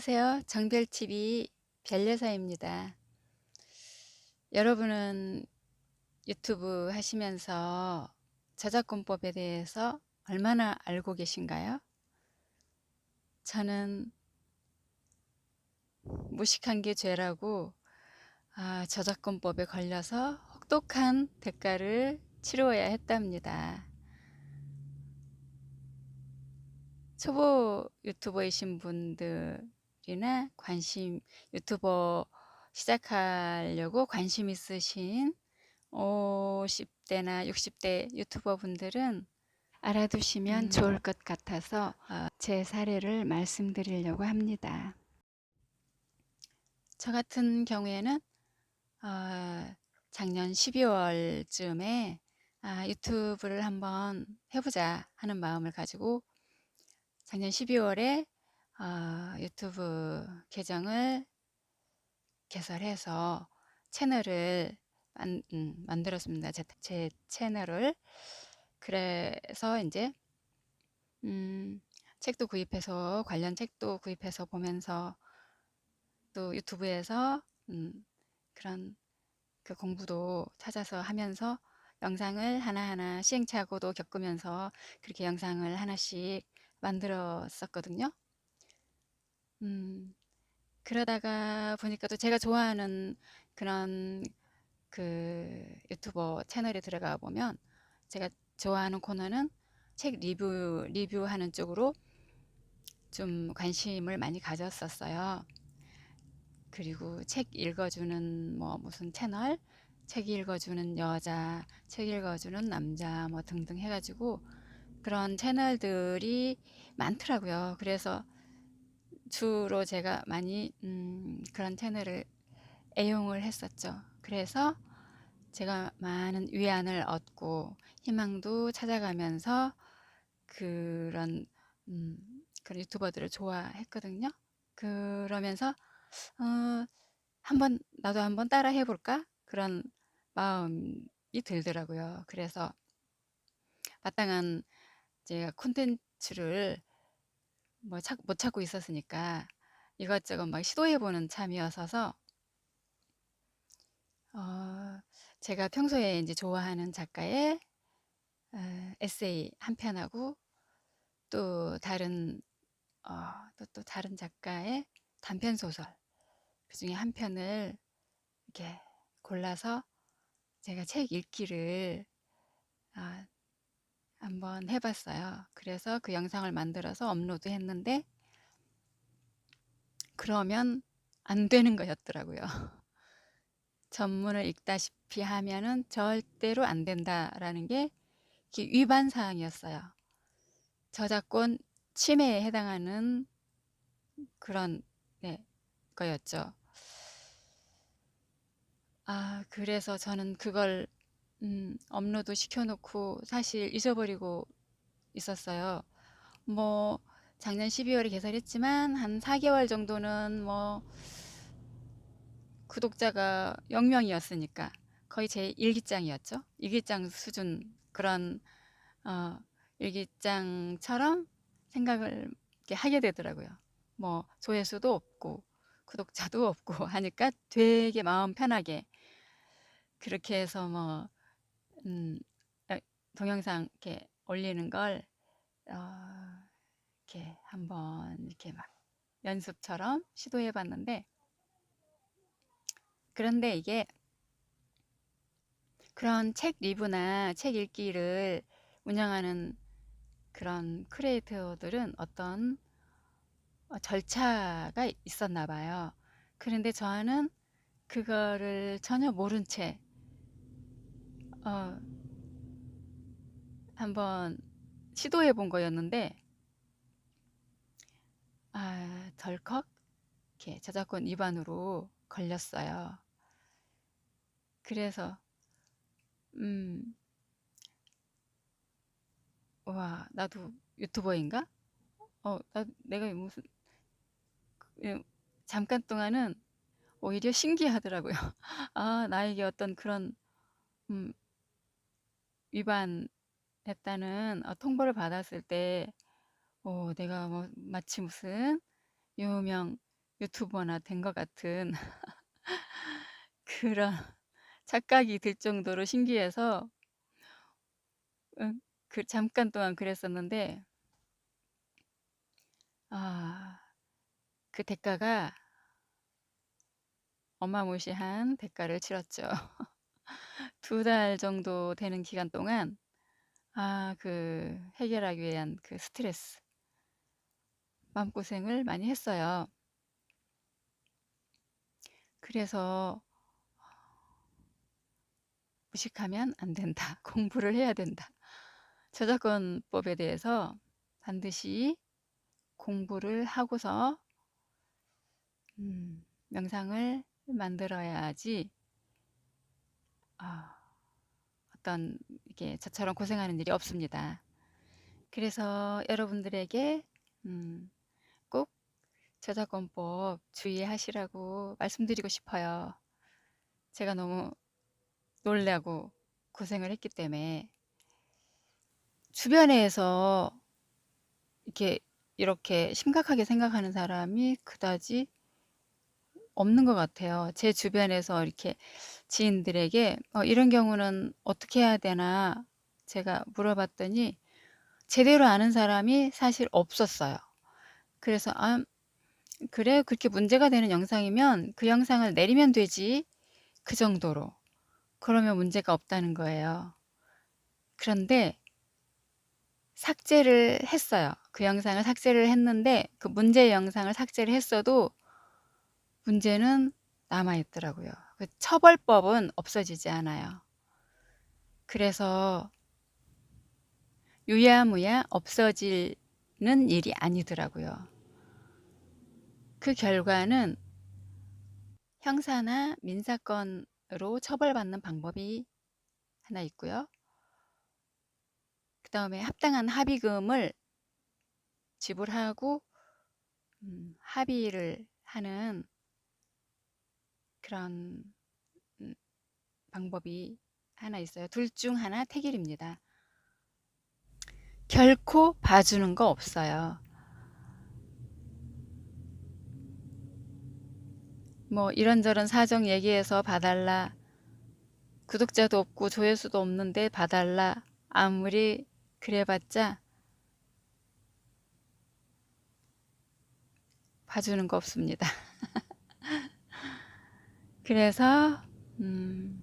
안녕하세요. 정별TV 별여사입니다. 여러분은 유튜브 하시면서 저작권법에 대해서 얼마나 알고 계신가요? 저는 무식한 게 죄라고 아, 저작권법에 걸려서 혹독한 대가를 치루어야 했답니다. 초보 유튜버이신 분들 이나 관심 유튜버 시작하려고 관심 있으신 50대나 60대 유튜버 분들은 알아두시면 음. 좋을 것 같아서 어, 제 사례를 말씀드리려고 합니다. 저 같은 경우에는 어, 작년 12월쯤에 아, 유튜브를 한번 해보자 하는 마음을 가지고 작년 12월에 어, 유튜브 계정을 개설해서 채널을 만, 음, 만들었습니다. 제, 제 채널을 그래서 이제 음, 책도 구입해서 관련 책도 구입해서 보면서 또 유튜브에서 음, 그런 그 공부도 찾아서 하면서 영상을 하나하나 시행착오도 겪으면서 그렇게 영상을 하나씩 만들었었거든요. 음, 그러다가 보니까 또 제가 좋아하는 그런 그 유튜버 채널에 들어가 보면 제가 좋아하는 코너는 책 리뷰, 리뷰하는 쪽으로 좀 관심을 많이 가졌었어요. 그리고 책 읽어주는 뭐 무슨 채널, 책 읽어주는 여자, 책 읽어주는 남자 뭐 등등 해가지고 그런 채널들이 많더라고요. 그래서 주로 제가 많이 음, 그런 채널을 애용을 했었죠. 그래서 제가 많은 위안을 얻고 희망도 찾아가면서 그런 음, 그런 유튜버들을 좋아했거든요. 그러면서 어, 한번 나도 한번 따라 해볼까 그런 마음이 들더라고요. 그래서 마땅한 제가 콘텐츠를 뭐 찾, 못 찾고 있었으니까 이것저것 막 시도해보는 참이었어서 어, 제가 평소에 이제 좋아하는 작가의 어, 에세이 한 편하고 또 다른 어, 또, 또 다른 작가의 단편 소설 그 중에 한 편을 이렇게 골라서 제가 책 읽기를 아, 한번 해봤어요. 그래서 그 영상을 만들어서 업로드 했는데 그러면 안 되는 거였더라고요. 전문을 읽다시피 하면은 절대로 안 된다라는 게 위반 사항이었어요. 저작권 침해에 해당하는 그런 네, 거였죠. 아, 그래서 저는 그걸 음, 업로드 시켜놓고 사실 잊어버리고 있었어요. 뭐 작년 12월에 개설했지만 한 4개월 정도는 뭐 구독자가 0명이었으니까 거의 제 일기장이었죠. 일기장 수준 그런 어, 일기장처럼 생각을 하게 되더라고요. 뭐 조회수도 없고 구독자도 없고 하니까 되게 마음 편하게 그렇게 해서 뭐 음, 어, 동영상 이렇게 올리는 걸 어, 이렇게 한번 이렇게 막 연습처럼 시도해 봤는데 그런데 이게 그런 책 리뷰나 책 읽기를 운영하는 그런 크리에이터들은 어떤 어, 절차가 있었나 봐요. 그런데 저는 그거를 전혀 모른 채 어, 한번 시도해 본 거였는데 아, 덜컥 이렇게 저작권 위반으로 걸렸어요. 그래서 음, 와, 나도 유튜버인가? 어, 나, 내가 무슨 예, 잠깐 동안은 오히려 신기하더라고요. 아, 나에게 어떤 그런 음, 위반했다는 어, 통보를 받았을 때, 어, 내가 뭐 마치 무슨 유명 유튜버나 된 것 같은 그런 착각이 들 정도로 신기해서 응, 그 잠깐 동안 그랬었는데 아, 그 대가가 어마무시한 대가를 치렀죠. 두달 정도 되는 기간 동안 아, 그 해결하기 위한 그 스트레스, 마음고생을 많이 했어요. 그래서 무식하면 안 된다. 공부를 해야 된다. 저작권법에 대해서 반드시 공부를 하고서 음, 명상을 만들어야지 아, 어떤 이게 저처럼 고생하는 일이 없습니다. 그래서 여러분들에게 음, 꼭 저작권법 주의하시라고 말씀드리고 싶어요. 제가 너무 놀라고 고생을 했기 때문에 주변에서 이렇게 이렇게 심각하게 생각하는 사람이 그다지 없는 것 같아요. 제 주변에서 이렇게 지인들에게 어, 이런 경우는 어떻게 해야 되나 제가 물어봤더니 제대로 아는 사람이 사실 없었어요. 그래서 아, 그래 그렇게 문제가 되는 영상이면 그 영상을 내리면 되지 그 정도로 그러면 문제가 없다는 거예요. 그런데 삭제를 했어요. 그 영상을 삭제를 했는데 그 문제 영상을 삭제를 했어도 문제는 남아 있더라고요. 그 처벌법은 없어지지 않아요. 그래서 유야무야 없어지는 일이 아니더라고요. 그 결과는 형사나 민사건으로 처벌받는 방법이 하나 있고요. 그 다음에 합당한 합의금을 지불하고 음, 합의를 하는 그런 음, 방법이 하나 있어요. 둘 중 하나 택일입니다. 결코 봐주는 거 없어요. 뭐 이런저런 사정 얘기해서 봐달라. 구독자도 없고 조회수도 없는데 봐달라. 아무리 그래봤자 봐주는 거 없습니다. 그래서 음,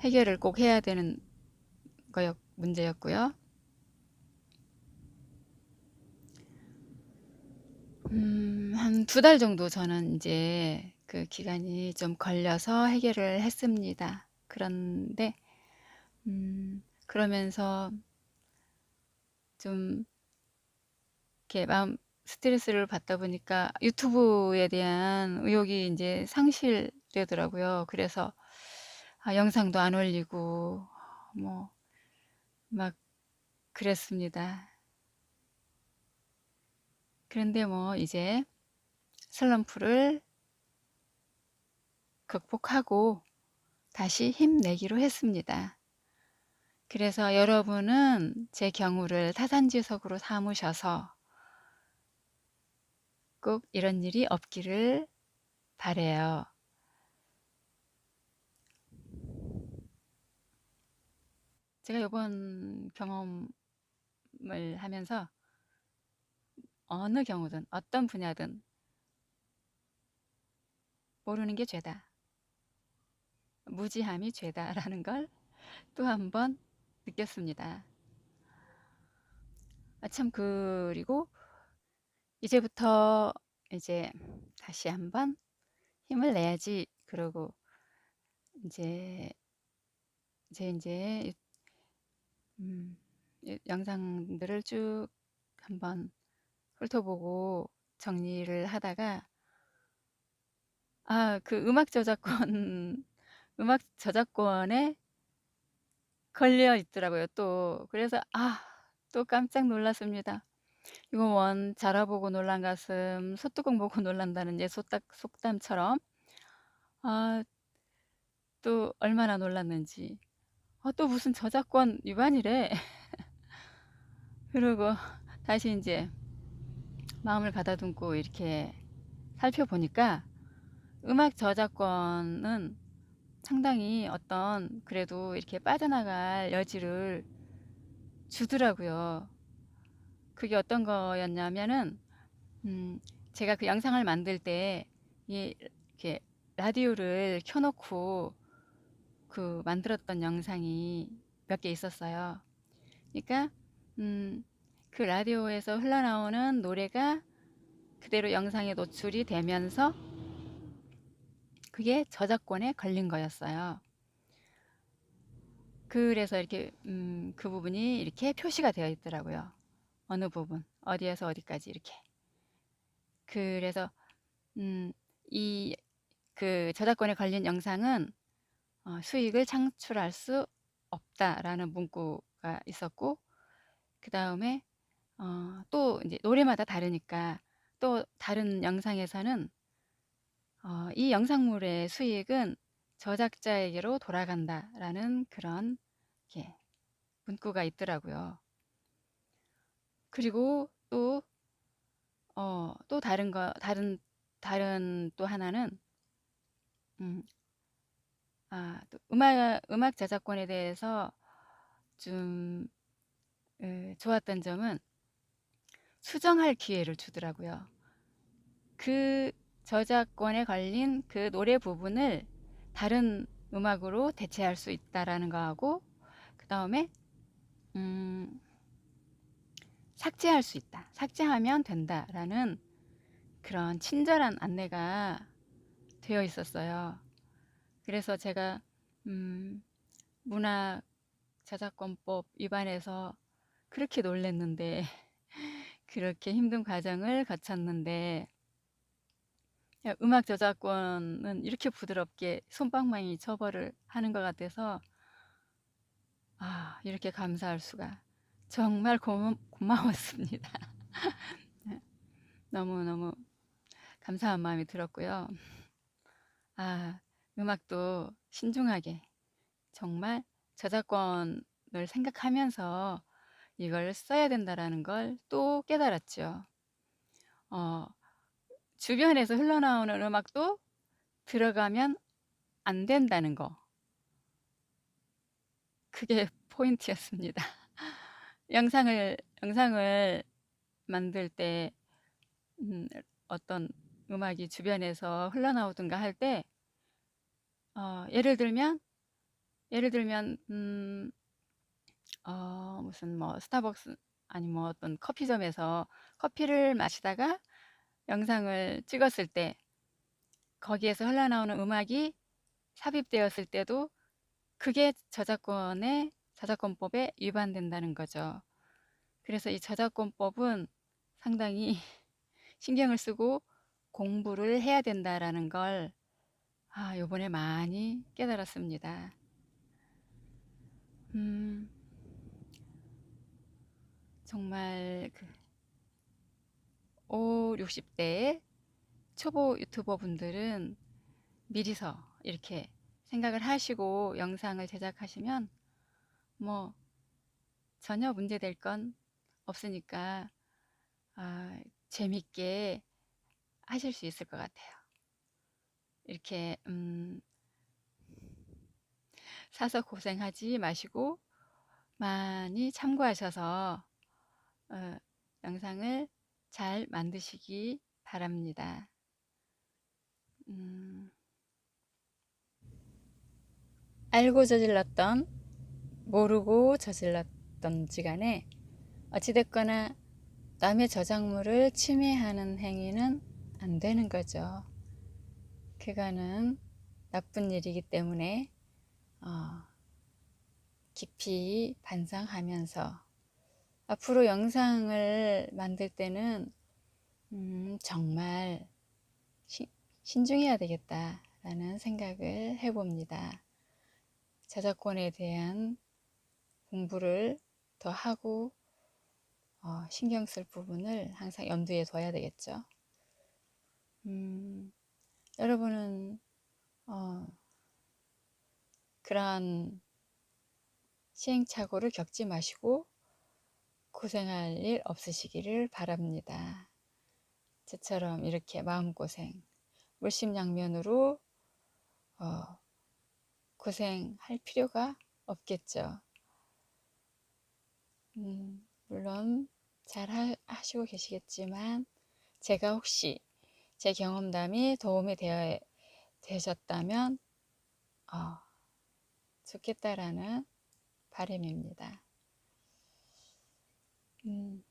해결을 꼭 해야 되는 거였 문제였고요. 음, 한 두 달 정도 저는 이제 그 기간이 좀 걸려서 해결을 했습니다. 그런데 음, 그러면서 좀 이렇게 마음 스트레스를 받다 보니까 유튜브에 대한 의욕이 이제 상실되더라고요. 그래서 아, 영상도 안 올리고 뭐 막 그랬습니다. 그런데 뭐 이제 슬럼프를 극복하고 다시 힘내기로 했습니다. 그래서 여러분은 제 경우를 타산지석으로 삼으셔서 꼭 이런 일이 없기를 바래요. 제가 이번 경험을 하면서 어느 경우든 어떤 분야든 모르는 게 죄다. 무지함이 죄다라는 걸 또 한 번 느꼈습니다. 아, 참 그리고 이제부터 이제 다시 한번 힘을 내야지 그러고 이제 제 이제 음, 영상들을 쭉 한번 훑어보고 정리를 하다가 아, 그 음악 저작권 음악 저작권에 걸려 있더라고요, 또. 그래서 아, 또 깜짝 놀랐습니다. 이거 원 자라보고 놀란 가슴, 소뚜껑 보고 놀란다는 예 속담, 속담처럼 아, 또 얼마나 놀랐는지. 아, 또 무슨 저작권 위반이래. 그리고 다시 이제 마음을 가다듬고 이렇게 살펴보니까 음악 저작권은 상당히 어떤 그래도 이렇게 빠져나갈 여지를 주더라고요. 그게 어떤 거였냐면은 음, 제가 그 영상을 만들 때 이- 이렇게 라디오를 켜놓고 그 만들었던 영상이 몇 개 있었어요. 그러니까 음, 그 라디오에서 흘러나오는 노래가 그대로 영상에 노출이 되면서 그게 저작권에 걸린 거였어요. 그래서 이렇게 음, 그 부분이 이렇게 표시가 되어 있더라고요. 어느 부분, 어디에서 어디까지 이렇게. 그래서 음, 이 그 저작권에 걸린 영상은 어, 수익을 창출할 수 없다라는 문구가 있었고 그 다음에 어, 또 이제 노래마다 다르니까 또 다른 영상에서는 어, 이 영상물의 수익은 저작자에게로 돌아간다라는 그런 이렇게 문구가 있더라고요. 그리고 또, 어, 또 다른 거, 다른, 다른 또 하나는, 음, 아, 또 음악, 음악 저작권에 대해서 좀, 에, 좋았던 점은 수정할 기회를 주더라고요. 그 저작권에 걸린 그 노래 부분을 다른 음악으로 대체할 수 있다라는 거하고, 그 다음에, 음, 삭제할 수 있다. 삭제하면 된다라는 그런 친절한 안내가 되어 있었어요. 그래서 제가 음, 문학 저작권법 위반해서 그렇게 놀랬는데 그렇게 힘든 과정을 거쳤는데 야, 음악 저작권은 이렇게 부드럽게 솜방망이 처벌을 하는 것 같아서 아 이렇게 감사할 수가 정말 고, 고마웠습니다. 너무너무 감사한 마음이 들었고요. 아, 음악도 신중하게 정말 저작권을 생각하면서 이걸 써야 된다라는 걸 또 깨달았죠. 어, 주변에서 흘러나오는 음악도 들어가면 안 된다는 거. 그게 포인트였습니다. 영상을, 영상을 만들 때, 음, 어떤 음악이 주변에서 흘러나오든가 할 때, 어, 예를 들면, 예를 들면, 음, 어, 무슨 뭐 스타벅스, 아니 뭐 어떤 커피점에서 커피를 마시다가 영상을 찍었을 때, 거기에서 흘러나오는 음악이 삽입되었을 때도 그게 저작권에, 저작권법에 위반된다는 거죠. 그래서 이 저작권법은 상당히 신경을 쓰고 공부를 해야 된다라는 걸 아, 요번에 많이 깨달았습니다. 음, 정말 그 5, 60대 초보 유튜버 분들은 미리서 이렇게 생각을 하시고 영상을 제작하시면 뭐 전혀 문제될 건 없으니까 아, 재밌게 하실 수 있을 것 같아요. 이렇게 음, 사서 고생하지 마시고 많이 참고하셔서 어, 영상을 잘 만드시기 바랍니다. 음, 알고 저질렀던 모르고 저질렀던지 간에 어찌됐거나 남의 저작물을 침해하는 행위는 안 되는 거죠. 그거는 나쁜 일이기 때문에 어, 깊이 반성하면서 앞으로 영상을 만들 때는 음, 정말 시, 신중해야 되겠다라는 생각을 해봅니다. 저작권에 대한 공부를 더 하고 어, 신경 쓸 부분을 항상 염두에 둬야 되겠죠. 음, 여러분은 어, 그러한 시행착오를 겪지 마시고 고생할 일 없으시기를 바랍니다. 저처럼 이렇게 마음고생, 물심양면으로 어, 고생할 필요가 없겠죠. 음, 물론 잘 하, 하시고 계시겠지만 제가 혹시 제 경험담이 도움이 되어, 되셨다면 어, 좋겠다라는 바람입니다. 음,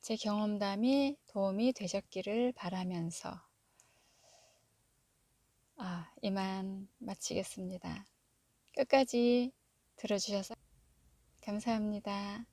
제 경험담이 도움이 되셨기를 바라면서 아, 이만 마치겠습니다. 끝까지 들어주셔서 감사합니다.